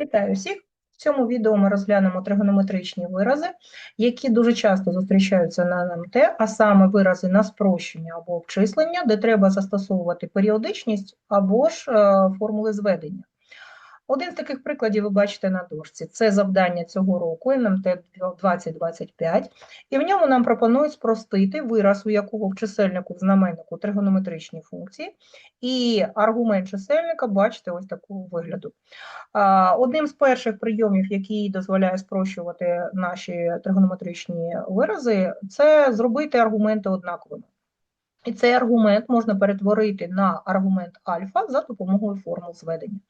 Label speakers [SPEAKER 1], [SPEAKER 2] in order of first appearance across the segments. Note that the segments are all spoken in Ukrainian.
[SPEAKER 1] Вітаю всіх! В цьому відео ми розглянемо тригонометричні вирази, які дуже часто зустрічаються на НМТ, а саме вирази на спрощення або обчислення, де треба застосовувати періодичність або ж е, формули зведення. Один з таких прикладів ви бачите на дошці. Це завдання цього року НМТ 2025, і в ньому нам пропонують спростити вираз, у якого в чисельнику в знаменнику тригонометричні функції, і аргумент чисельника бачите ось такого вигляду. Одним з перших прийомів, який дозволяє спрощувати наші тригонометричні вирази, це зробити аргументи однаковими. І цей аргумент можна перетворити на аргумент альфа за допомогою формул зведення.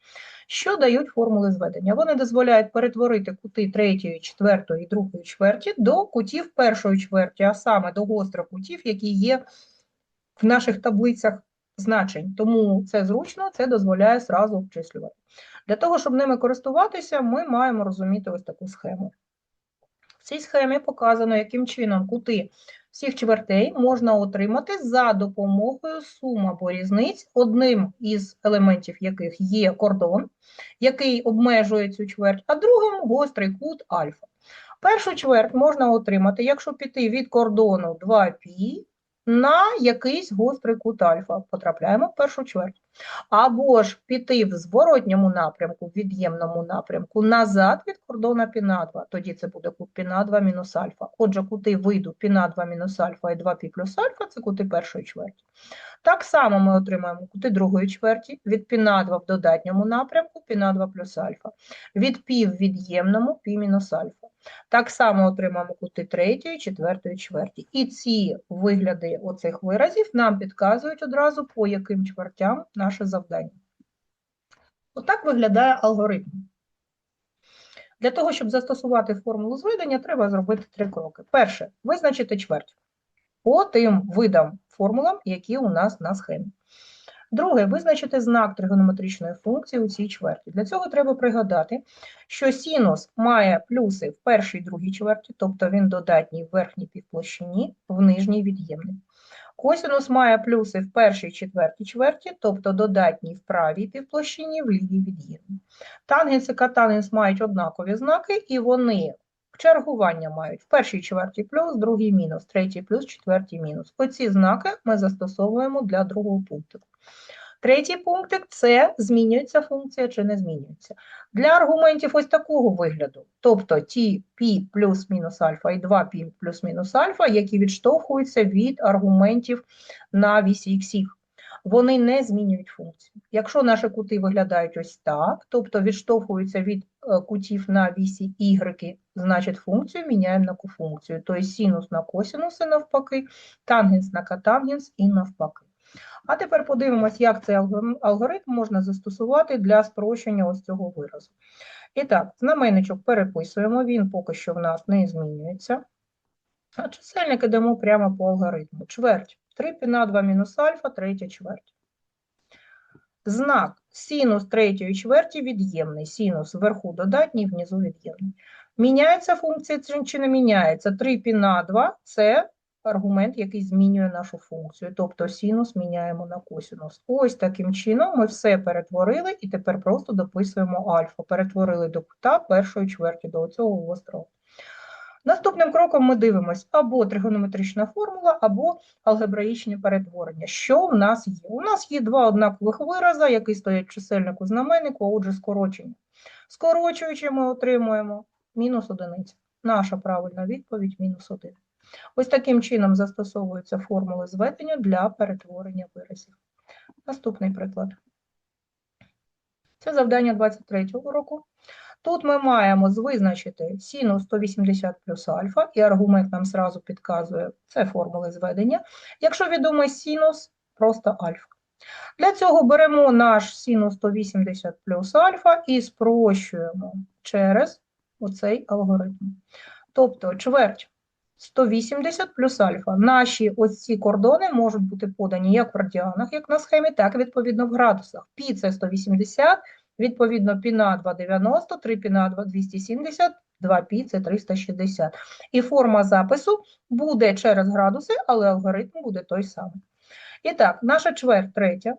[SPEAKER 1] Що дають формули зведення? Вони дозволяють перетворити кути третьої, четвертої і другої чверті до кутів першої чверті, а саме до гострих кутів, які є в наших таблицях значень. Тому це зручно, це дозволяє зразу обчислювати. Для того, щоб ними користуватися, ми маємо розуміти ось таку схему. В цій схемі показано, яким чином кути всіх чвертей можна отримати за допомогою сум або різниць, одним із елементів яких є кордон, який обмежує цю чверть, а другим гострий кут альфа. Першу чверть можна отримати, якщо піти від кордону 2π на якийсь гострий кут альфа. Потрапляємо в першу чверть або ж піти в зворотньому напрямку, в від'ємному напрямку, назад від кордона 2, тоді це буде пі на 2 мінус альфа. Отже, кути вийду пі на 2 мінус альфа і 2 пі плюс альфа це кути першої чверті. Так само ми отримаємо кути другої чверті від пінадва в додатньому напрямку, пінадва плюс альфа, від пі в від'ємному пі мінус альфа. Так само отримаємо кути третьої, четвертої чверті. І ці вигляди оцих виразів нам підказують одразу, по яким чвертям на наше завдання. Отак виглядає алгоритм. Для того, щоб застосувати формулу зведення, треба зробити три кроки. Перше визначити чверть по тим видам формулам, які у нас на схемі. Друге, визначити знак тригонометричної функції у цій чверті. Для цього треба пригадати, що синус має плюси в першій і другій чверті, тобто він додатній в верхній півплощині, в нижній від'ємний. Косинус має плюси в першій четвертій чверті, тобто додатній в правій півплощині, в лівій від'ємній. Тангенс і катангенс мають однакові знаки, і вони чергування мають в першій чверті плюс, другій мінус, третій плюс, четвертій мінус. Оці знаки ми застосовуємо для другого пункту. Третій пунктик це змінюється функція чи не змінюється. Для аргументів ось такого вигляду, тобто ті π плюс-мінус альфа і 2π плюс-мінус альфа, які відштовхуються від аргументів на вісі х, вони не змінюють функцію. Якщо наші кути виглядають ось так, тобто відштовхуються від е, кутів на вісі y, значить функцію міняємо на кофункцію, тобто синус на косинус і навпаки, тангенс на катангенс і навпаки. А тепер подивимось, як цей алгоритм можна застосувати для спрощення ось цього виразу. І так, знаменничок переписуємо, він поки що в нас не змінюється. А чисельник ідемо прямо по алгоритму. Чверть 3 пі на 2 мінус альфа, третя чверть. Знак синус третьої чверті від'ємний. Синус вверху додатній, внизу від'ємний. Міняється функція чи не міняється? 3 пі на 2 – це аргумент, який змінює нашу функцію, тобто синус міняємо на косинус. Ось таким чином ми все перетворили і тепер просто дописуємо альфа. Перетворили до кута першої чверті, до цього гострого. Наступним кроком ми дивимося або тригонометрична формула, або алгебраїчне перетворення. Що в нас є? У нас є два однакових вирази, які стоять чисельнику знаменнику, отже, скорочення. Скорочуючи, ми отримуємо мінус одиниця. Наша правильна відповідь мінус один. Ось таким чином застосовуються формули зведення для перетворення виразів. Наступний приклад. Це завдання 23-го року. Тут ми маємо визначити синус 180 плюс альфа, і аргумент нам зразу підказує, це формули зведення. Якщо відомий синус, просто альфа. Для цього беремо наш синус 180 плюс альфа і спрощуємо через оцей алгоритм. Тобто чверть 180 плюс альфа. Наші ось ці кордони можуть бути подані як в радіанах, як на схемі, так і відповідно в градусах. Пі це 180, відповідно пі на 2 90, 3 пі на 270, 2 пі це 360. І форма запису буде через градуси, але алгоритм буде той самий. І так, наша чверть третя.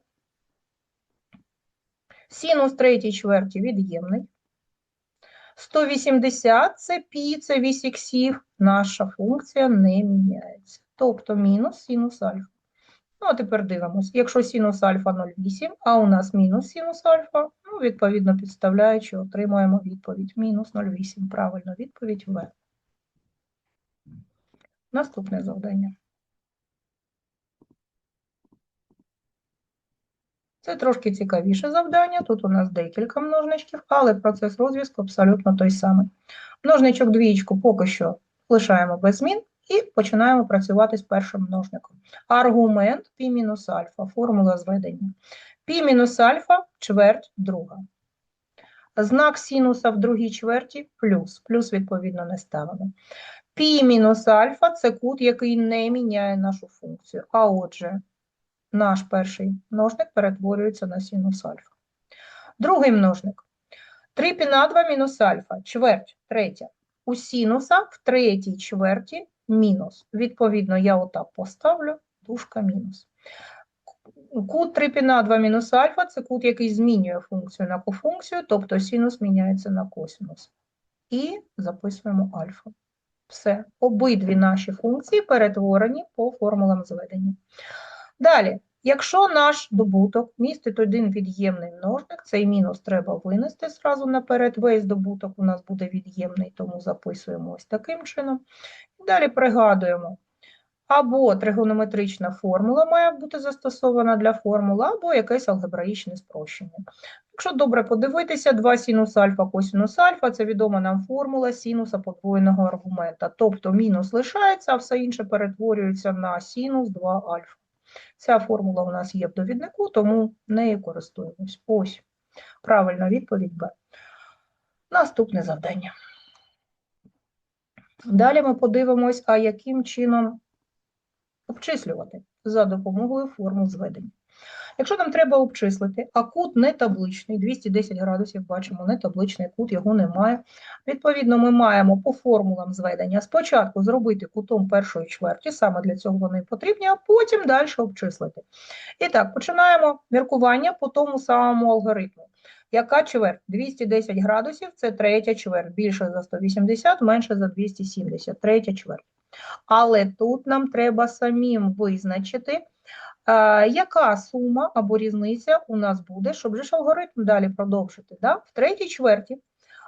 [SPEAKER 1] Синус третій чверті від'ємний. 180 це пі, це вісь іксів, наша функція не міняється. Тобто мінус синус альфа. Ну, а тепер дивимось. Якщо синус альфа 0,8, а у нас мінус синус альфа, ну, відповідно підставляючи, отримуємо відповідь мінус 0,8. Правильно, відповідь В. Наступне завдання. Це трошки цікавіше завдання. Тут у нас декілька множничків, але процес розв'язку абсолютно той самий. Множничок двієчку поки що лишаємо без змін і починаємо працювати з першим множником. Аргумент π мінус альфа, формула зведення. Пі мінус альфа чверть друга. Знак синуса в другій чверті плюс. Плюс, відповідно, не ставимо. Пі мінус альфа це кут, який не міняє нашу функцію. А отже, наш перший множник перетворюється на синус альфа. Другий множник. 3 пі на 2 мінус альфа, чверть, третя. У синуса в третій чверті мінус. Відповідно, я отак поставлю, дужка мінус. Кут 3 пі на 2 мінус альфа – це кут, який змінює функцію на кофункцію, тобто синус міняється на косинус. І записуємо альфа. Все, обидві наші функції перетворені по формулам зведення. Далі, якщо наш добуток містить один від'ємний множник, цей мінус треба винести зразу наперед, весь добуток у нас буде від'ємний, тому записуємо ось таким чином. Далі пригадуємо, або тригонометрична формула має бути застосована для формули, або якесь алгебраїчне спрощення. Якщо добре подивитися, 2 синус альфа косинус альфа – це відома нам формула синуса подвоєного аргумента. Тобто мінус лишається, а все інше перетворюється на синус 2 альфа. Ця формула у нас є в довіднику, тому нею користуємось. Ось правильна відповідь Б. Наступне завдання. Далі ми подивимось, а яким чином обчислювати за допомогою формул зведення. Якщо нам треба обчислити, а кут не табличний, 210 градусів, бачимо, не табличний кут, його немає. Відповідно, ми маємо по формулам зведення спочатку зробити кутом першої чверті, саме для цього вони потрібні, а потім далі обчислити. І так, починаємо міркування по тому самому алгоритму. Яка чверть? 210 градусів – це третя чверть, більше за 180, менше за 270, третя чверть. Але тут нам треба самим визначити, яка сума або різниця у нас буде, щоб же ж алгоритм далі продовжити? Да? В третій чверті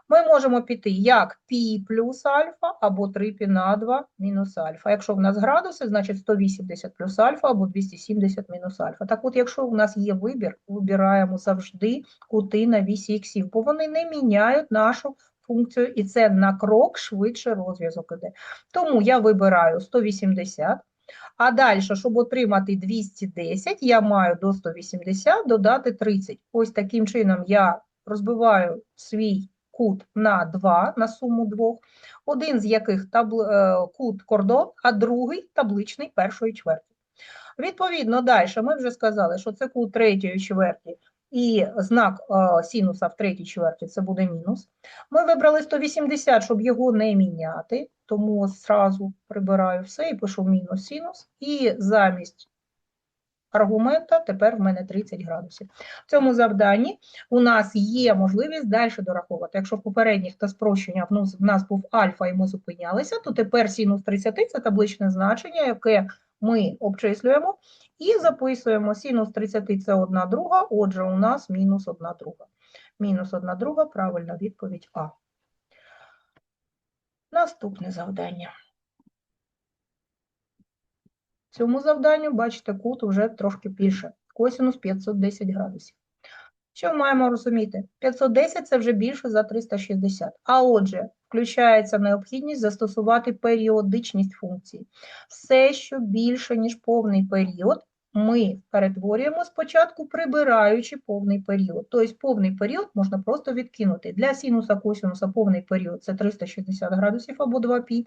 [SPEAKER 1] ми можемо піти як π плюс альфа або 3π на 2 мінус альфа. Якщо в нас градуси, значить 180 плюс альфа або 270 мінус альфа. Так от, якщо у нас є вибір, вибираємо завжди кути на вісі іксів, бо вони не міняють нашу функцію, і це на крок швидше розв'язок іде. Тому я вибираю 180 а далі, щоб отримати 210, я маю до 180 додати 30. Ось таким чином я розбиваю свій кут на 2, на суму двох, один з яких табл... Е, кут кордон, а другий табличний першої чверті. Відповідно, далі ми вже сказали, що це кут третьої чверті, і знак е, синуса в третій чверті це буде мінус. Ми вибрали 180, щоб його не міняти тому зразу прибираю все і пишу мінус синус, і замість аргумента тепер в мене 30 градусів. В цьому завданні у нас є можливість далі дораховувати. Якщо в попередніх та спрощення в нас був альфа і ми зупинялися, то тепер синус 30 це табличне значення, яке ми обчислюємо і записуємо синус 30 це 1 друга, отже, у нас мінус 1 друга. Мінус 1 друга, правильна відповідь А. Наступне завдання. Цьому завданню, бачите, кут вже трошки більше. Косинус 510 градусів. Що ми маємо розуміти? 510 це вже більше за 360. А отже, включається необхідність застосувати періодичність функції. Все, що більше, ніж повний період, ми перетворюємо спочатку, прибираючи повний період. Тобто повний період можна просто відкинути. Для синуса косинуса повний період це 360 градусів або 2π.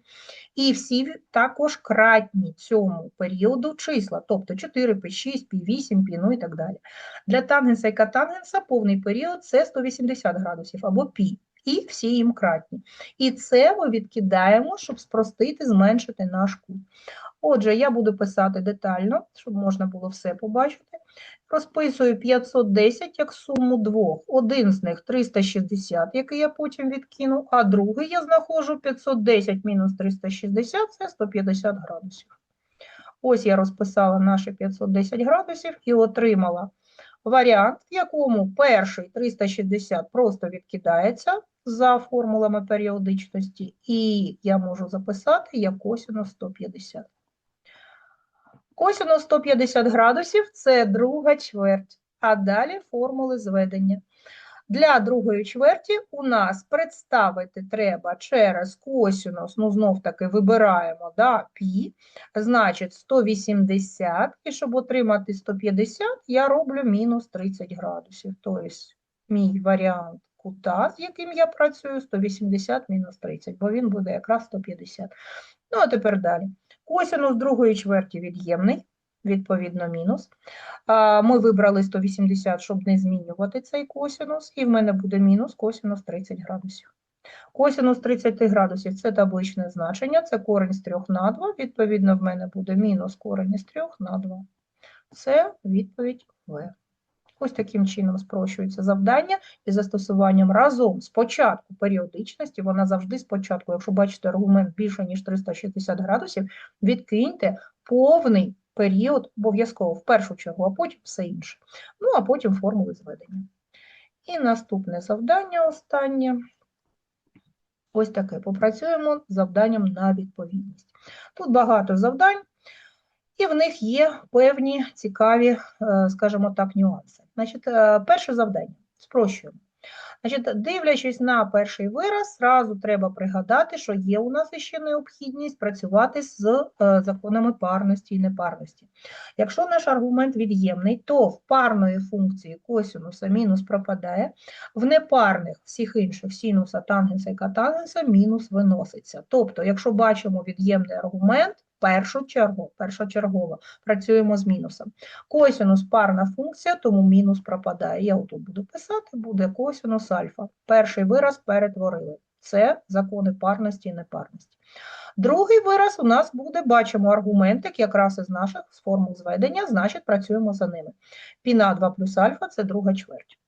[SPEAKER 1] І всі також кратні цьому періоду числа, тобто 4π, 6π, 8π, ну і так далі. Для тангенса і катангенса повний період це 180 градусів або π. І всі їм кратні. І це ми відкидаємо, щоб спростити, зменшити наш кут. Отже, я буду писати детально, щоб можна було все побачити. Розписую 510 як суму двох. Один з них 360, який я потім відкину, а другий я знаходжу 510 мінус 360 – це 150 градусів. Ось я розписала наші 510 градусів і отримала варіант, в якому перший 360 просто відкидається за формулами періодичності, і я можу записати як косинус 150. Косинус 150 градусів – це друга чверть, а далі формули зведення. Для другої чверті у нас представити треба через косинус, ну знов-таки вибираємо, да, пі, значить 180, і щоб отримати 150, я роблю мінус 30 градусів. Тобто мій варіант кута, з яким я працюю, 180 мінус 30, бо він буде якраз 150. Ну, а тепер далі. Косинус другої чверті від'ємний, відповідно, мінус. Ми вибрали 180, щоб не змінювати цей косинус, і в мене буде мінус косинус 30 градусів. Косинус 30 градусів – це табличне значення, це корінь з 3 на 2, відповідно, в мене буде мінус корінь з 3 на 2. Це відповідь В. Ось таким чином спрощується завдання і застосуванням разом спочатку періодичності, вона завжди спочатку, якщо бачите аргумент більше, ніж 360 градусів, відкиньте повний період обов'язково в першу чергу, а потім все інше. Ну, а потім формули зведення. І наступне завдання останнє. Ось таке. Попрацюємо з завданням на відповідність. Тут багато завдань, і в них є певні цікаві, е, скажімо так, нюанси. Значить, е, перше завдання. Спрощуємо. Значить, дивлячись на перший вираз, зразу треба пригадати, що є у нас ще необхідність працювати з е, законами парності і непарності. Якщо наш аргумент від'ємний, то в парної функції косинуса мінус пропадає, в непарних всіх інших синуса, тангенса і катангенса мінус виноситься. Тобто, якщо бачимо від'ємний аргумент, першу чергу, першочергово працюємо з мінусом. Косинус парна функція, тому мінус пропадає. Я отут буду писати, буде косинус альфа. Перший вираз перетворили. Це закони парності і непарності. Другий вираз у нас буде, бачимо аргументик якраз із наших з формул зведення, значить працюємо за ними. Піна 2 плюс альфа – це друга чверть.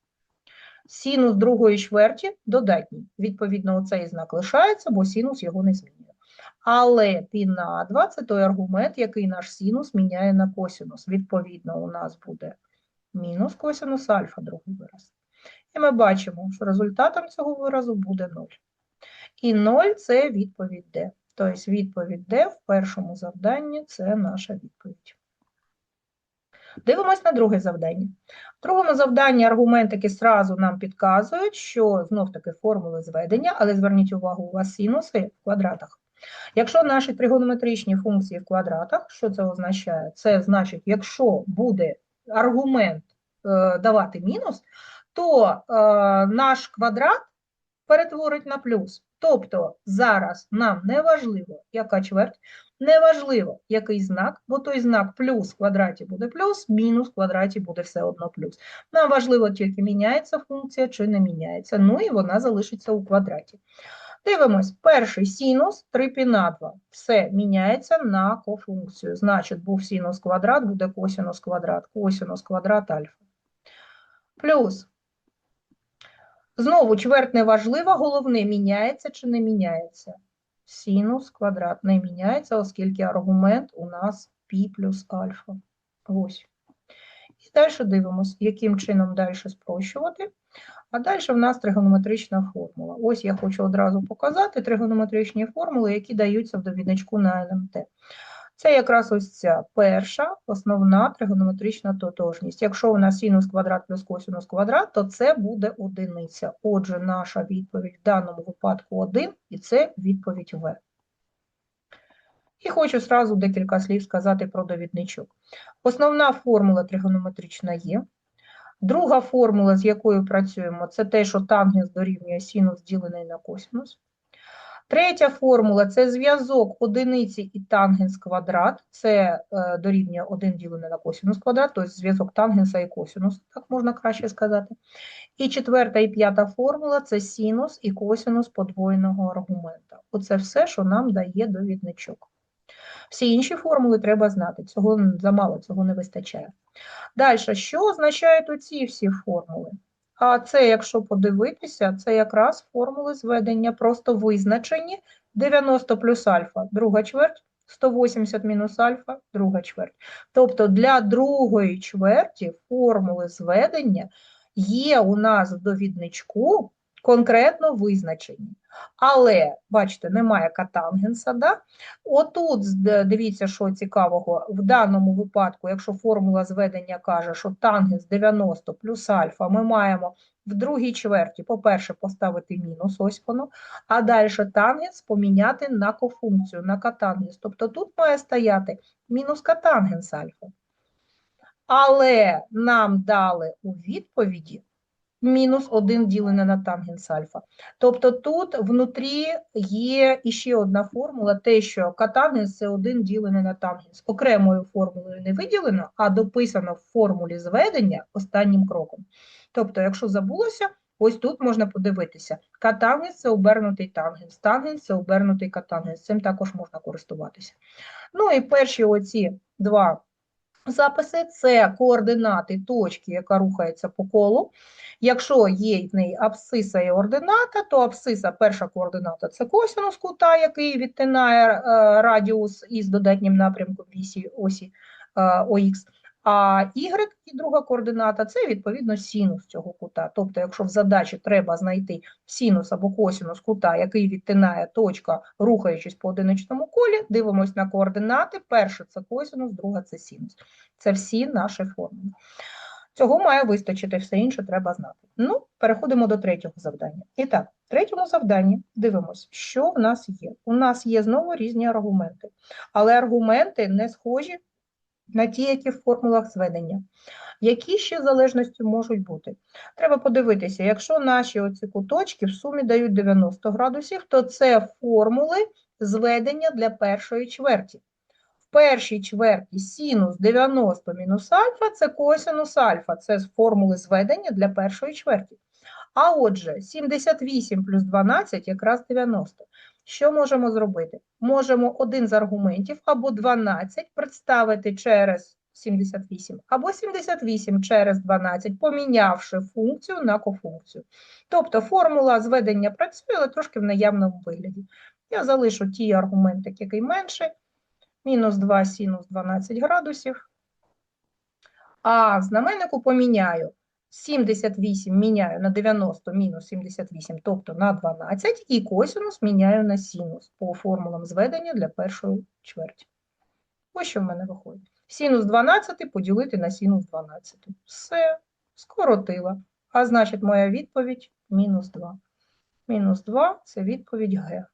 [SPEAKER 1] Синус другої чверті додатній. Відповідно, оцей знак лишається, бо синус його не змінює. Але пі на 2 – це той аргумент, який наш синус міняє на косинус. Відповідно, у нас буде мінус косинус альфа, другий вираз. І ми бачимо, що результатом цього виразу буде 0. І 0 – це відповідь D. Тобто відповідь D в першому завданні – це наша відповідь. Дивимось на друге завдання. В другому завданні аргументики сразу нам підказують, що знов-таки формули зведення, але зверніть увагу, у вас синуси в квадратах. Якщо наші тригонометричні функції в квадратах, що це означає? Це значить, якщо буде аргумент е, давати мінус, то е, наш квадрат перетворить на плюс. Тобто зараз нам не важливо, яка чверть, не важливо, який знак, бо той знак плюс в квадраті буде плюс, мінус в квадраті буде все одно плюс. Нам важливо тільки міняється функція чи не міняється, ну і вона залишиться у квадраті. Дивимось, перший синус 3 пі на 2. Все міняється на кофункцію. Значить, був синус квадрат, буде косинус квадрат, косинус квадрат альфа. Плюс. Знову чверть не важлива, головне, міняється чи не міняється. Синус квадрат не міняється, оскільки аргумент у нас пі плюс альфа. Ось. Далі дивимося, яким чином далі спрощувати. А далі в нас тригонометрична формула. Ось я хочу одразу показати тригонометричні формули, які даються в довідничку на НМТ. Це якраз ось ця перша основна тригонометрична тотожність. Якщо у нас синус квадрат плюс косинус квадрат, то це буде одиниця. Отже, наша відповідь в даному випадку 1, і це відповідь В. І хочу зразу декілька слів сказати про довідничок. Основна формула тригонометрична є. Друга формула, з якою працюємо, це те, що тангенс дорівнює синус ділений на косинус. Третя формула це зв'язок одиниці і тангенс квадрат, це е, дорівнює 1 ділений на косинус квадрат, тобто зв'язок тангенса і косинус, так можна краще сказати. І четверта і п'ята формула це синус і косинус подвоєного аргумента. Оце все, що нам дає довідничок. Всі інші формули треба знати. Цього замало, цього не вистачає. Далі, що означають оці всі формули? А це, якщо подивитися, це якраз формули зведення, просто визначені 90 плюс альфа, друга чверть, 180 мінус альфа, друга чверть. Тобто для другої чверті формули зведення є у нас в довідничку конкретно визначені. Але, бачите, немає катангенса, да? Отут, дивіться, що цікавого, в даному випадку, якщо формула зведення каже, що тангенс 90 плюс альфа, ми маємо в другій чверті, по-перше, поставити мінус, ось воно, а далі тангенс поміняти на кофункцію, на катангенс. Тобто тут має стояти мінус катангенс альфа. Але нам дали у відповіді мінус 1 ділене на тангенс альфа. Тобто тут внутрі є іще одна формула, те, що катангенс – це 1 ділене на тангенс. Окремою формулою не виділено, а дописано в формулі зведення останнім кроком. Тобто, якщо забулося, ось тут можна подивитися. Катангенс – це обернутий тангенс, тангенс – це обернутий катангенс. Цим також можна користуватися. Ну і перші оці два записи – це координати точки, яка рухається по колу. Якщо є в неї абсциса і ордината, то абсциса, перша координата – це косинус кута, який відтинає е, радіус із додатнім напрямком вісі осі е, ОХ. А y і друга координата – це, відповідно, синус цього кута. Тобто, якщо в задачі треба знайти синус або косинус кута, який відтинає точка, рухаючись по одиничному колі, дивимось на координати. Перше – це косинус, друга – це синус. Це всі наші формули. Цього має вистачити, все інше треба знати. Ну, переходимо до третього завдання. І так, в третьому завданні дивимося, що в нас є. У нас є знову різні аргументи, але аргументи не схожі на ті, які в формулах зведення. Які ще залежності можуть бути? Треба подивитися, якщо наші оці куточки в сумі дають 90 градусів, то це формули зведення для першої чверті. В першій чверті синус 90 мінус альфа – це косинус альфа, це формули зведення для першої чверті. А отже, 78 плюс 12 якраз 90. Що можемо зробити? Можемо один з аргументів або 12 представити через 78, або 78 через 12, помінявши функцію на кофункцію. Тобто формула зведення працює, але трошки в наявному вигляді. Я залишу ті аргументик, який менший, мінус 2 синус 12 градусів, а знаменнику поміняю 78 міняю на 90 мінус 78, тобто на 12, і косинус міняю на синус по формулам зведення для першої чверті. Ось що в мене виходить. Синус 12 поділити на синус 12. Все, скоротила. А значить, моя відповідь мінус 2. Мінус 2 – це відповідь Г.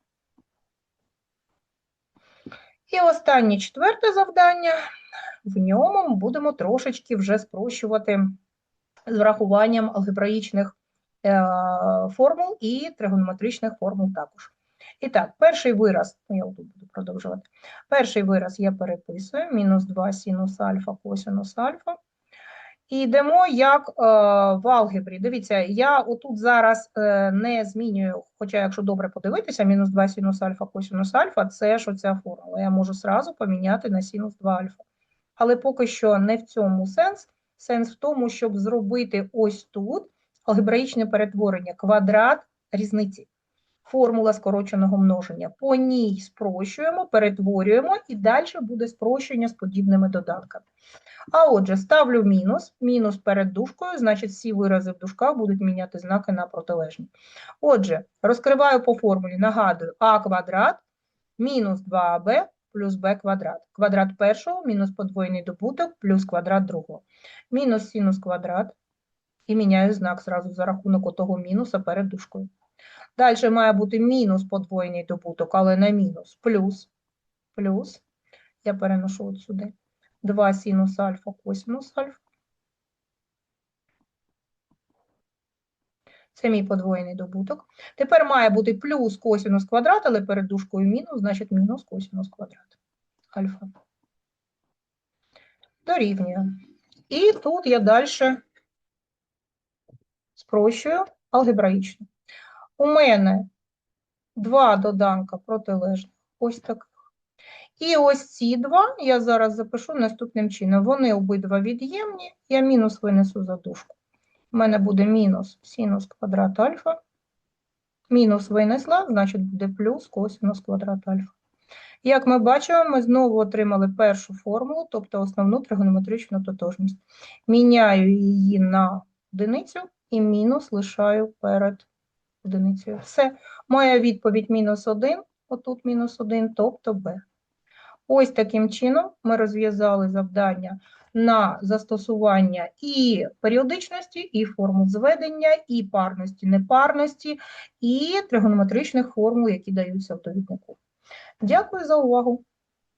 [SPEAKER 1] І останнє четверте завдання. В ньому ми будемо трошечки вже спрощувати з врахуванням алгебраїчних е, формул і тригонометричних формул також. І так, перший вираз, ну, я тут буду продовжувати. Перший вираз я переписую, мінус 2 синус альфа, косинус альфа. І йдемо як е, в алгебрі. Дивіться, я отут зараз е, не змінюю, хоча якщо добре подивитися, мінус 2 синус альфа, косинус альфа, це ж оця формула. Я можу зразу поміняти на синус 2 альфа. Але поки що не в цьому сенс. Сенс в тому, щоб зробити ось тут алгебраїчне перетворення, квадрат різниці. Формула скороченого множення. По ній спрощуємо, перетворюємо, і далі буде спрощення з подібними додатками. А отже, ставлю мінус, мінус перед дужкою, значить всі вирази в дужках будуть міняти знаки на протилежні. Отже, розкриваю по формулі, нагадую, а квадрат мінус 2аб плюс b квадрат. Квадрат першого мінус подвоєний добуток плюс квадрат другого. Мінус синус квадрат. І міняю знак зразу за рахунок отого мінуса перед дужкою. Далі має бути мінус подвоєний добуток, але на мінус плюс, плюс, я переношу от сюди, 2 синус альфа, косинус альфа. Це мій подвоєний добуток. Тепер має бути плюс косинус квадрат, але перед дужкою мінус, значить мінус косинус квадрат. Альфа. Дорівнює. І тут я далі спрощую алгебраїчно. У мене два доданка протилежних, ось таких. І ось ці два я зараз запишу наступним чином. Вони обидва від'ємні, я мінус винесу за дужку. У мене буде мінус синус квадрат альфа. Мінус винесла, значить буде плюс косинус квадрат альфа. Як ми бачимо, ми знову отримали першу формулу, тобто основну тригонометричну тотожність. Міняю її на одиницю і мінус лишаю перед одиницею. Все, моя відповідь мінус 1, отут мінус 1, тобто b. Ось таким чином ми розв'язали завдання на застосування і періодичності, і форму зведення, і парності, непарності, і тригонометричних формул, які даються в довіднику. Дякую за увагу!